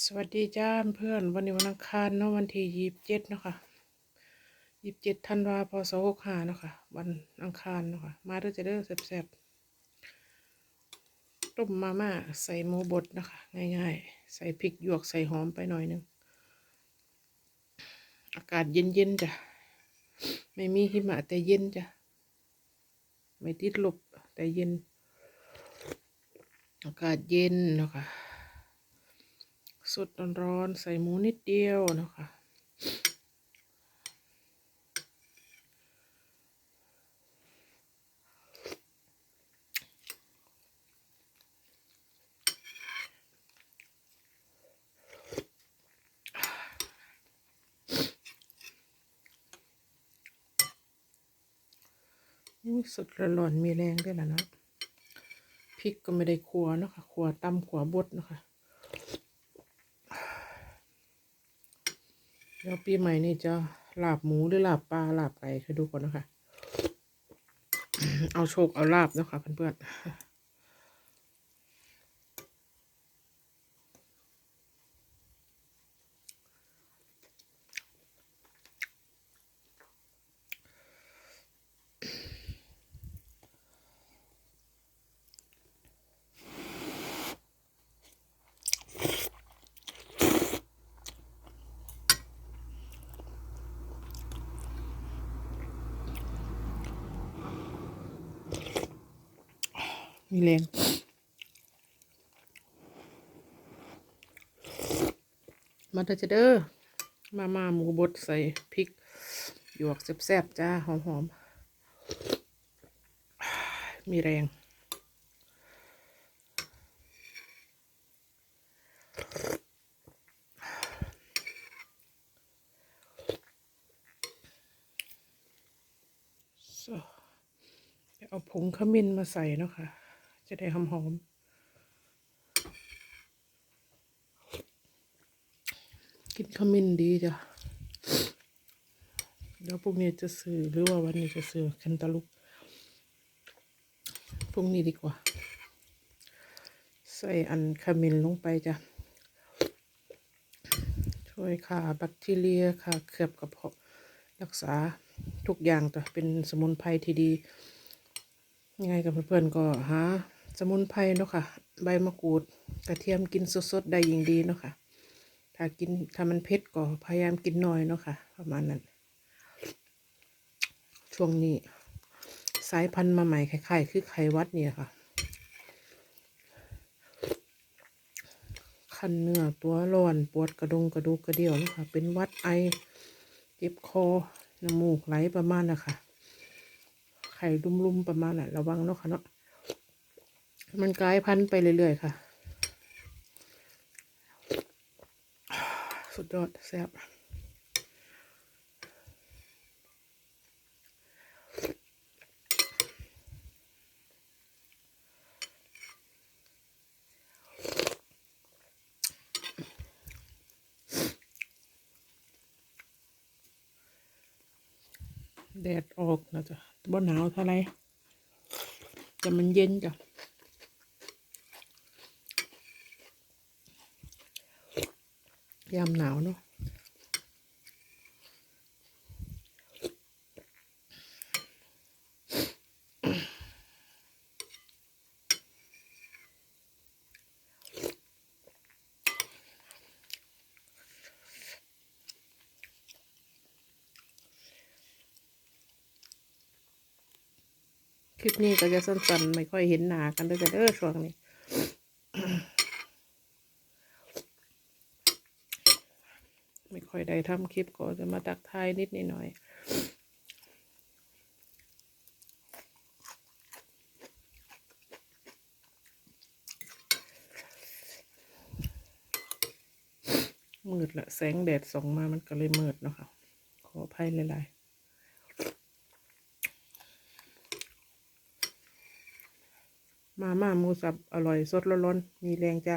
สวัสดีจ้าเพื่อนวันนี้วันอังคารเนาะวันที่ยี่สิบเจ็ดเนาะค่ะยี่สิบเจ็ดธันวาพศหกห้าเนาะค่ะ วันอังคารเนาะค่ะมาเด้อจะเด้อแซ่บๆต้มมาม่าใส่หมูบดเนาะคะง่ายๆ ใส่พริกหยวกใส่หอมไปหน่อยหนึงอากาศเย็นๆจ้ะไม่มีหิมะแต่เย็นจ้ะไม่ติดลบแต่เย็น อากาศเย็นเนาะค่ะ สดร้อนๆใส่หมูนิดเดียวนะคะอุ๊ยสดร้อนมีแรงด้วยล่ะเนาะพริกก็ไม่ได้ขัวเนาะค่ะขัวตำขัวบดเนาะค่ะ เดี๋ยวปีใหม่นี่จะลาบหมูหรือลาบปลาลาบไก่ให้ดูก่อนนะคะ เอาโชคเอาลาบนะคะเพื่อนๆ มีแรงมาเถอะจะเด้อมามาหมูบดใส่พริก หยวกแซ่บๆจ้า หอมๆ มีแรงเอาผงขมิ้นมาใส่เนาะค่ะ จะได้หอมๆ กินขมิ้นดีจ้ะเดี๋ยวพรุ่งนี้จะซื้อหรือว่าวันนี้จะซื้อแคนตาลูปพรุ่งนี้ดีกว่า ใส่อันขมิ้นลงไปจ้ะ ช่วยฆ่าแบคทีเรียฆ่าเคลือบกระเพาะรักษาทุกอย่างแตัวเป็นสมุนไพรที่ดียังไงกับเพื่อนๆก็หา สมุนไพรเนาะค่ะ ใบมะกรูดกระเทียมกินสดๆได้ยิ่งดีเนาะค่ะ ถ้ากินถ้ามันเผ็ดก็พยายามกินน้อยเนาะค่ะ ประมาณนั้น ช่วงนี้ สายพันธุ์มาใหม่คล้ายๆคือไข้หวัดเนี่ยค่ะ คันเนื้อตัวร้อนปวดกระดงกระดูกกระเดี่ยวเนาะค่ะเป็นวัดไอเจ็บคอน้ำมูกไหลประมาณนะคะไข่ลุ่มๆประมาณน่ะระวังเนาะค่ะเนาะ มันกลายพันธุ์ไปเรื่อยๆ ค่ะ สุดยอดแซ่บแดดออกนะจ๊ะบ่หนาวเท่าไรแต่มันเย็นจ้ะ ยามหนาวเนาะคลิปนี้ก็จะสั้นๆ ไม่ค่อยเห็นหนากันเลยจ้ะเด้อช่วงนี้ ไม่ค่อยได้ทำคลิปก็จะมาตักทายนิดนิดหน่อยมืดละแสงแดดส่องมามันก็เลยมืดเนาะค่ะ ขออภัยหลายๆมาม่าหมูสับ อร่อย สดร้อนๆมีแรงจ้า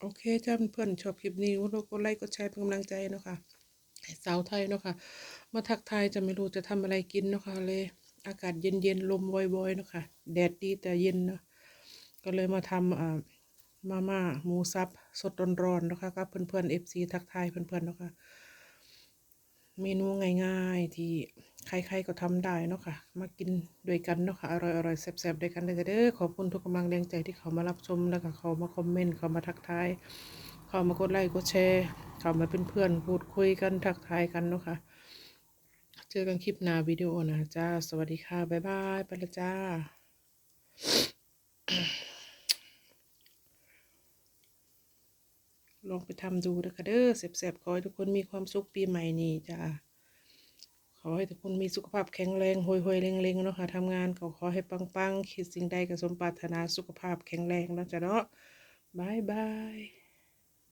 โอเคถ้าเพื่อนชอบคลิปนี้ก็ไลค์กดแชร์เป็นกำลังใจเนาะค่ะสาวไทยเนาะค่ะมาทักทายจะไม่รู้จะทำอะไรกินเนาะค่ะเลยอากาศเย็นๆลมวอยๆเนาะค่ะแดดดีแต่เย็นเนาะก็เลยมาทำอ่ามาม่าหมูซับสดร้อนๆนะคะกับเพื่อนๆ FC ทักทายเพื่อนๆเนาะค่ะ เมนูง่ายๆ ที่ใครๆก็ทำได้เนาะค่ะ มากินด้วยกันเนาะค่ะ อร่อยๆแซ่บๆด้วยกันเลยเด้อขอบคุณทุกกำลังแรงใจที่เขามารับชมแล้วก็เขามาคอมเมนต์เขามาทักทายเขามากดไลค์กดแชร์เขามาเป็นเพื่อนพูดคุยกันทักทายกันเนาะค่ะ เจอกันคลิปหน้าวิดีโอนะจ้า สวัสดีค่ะ บ๊ายบายไปละจ้า ลองไปทำดูนะคะเด้อเสบๆขอให้ทุกคนมีความสุขปีใหม่นี้จ้าขอให้ทุกคนมีสุขภาพแข็งแรงห่วยๆเร่งๆเนาะค่ะทำงานก็ขอให้ปังๆคิดสิ่งใดก็สมปรารถนาสุขภาพแข็งแรงนะจ๊ะเนาะบายบาย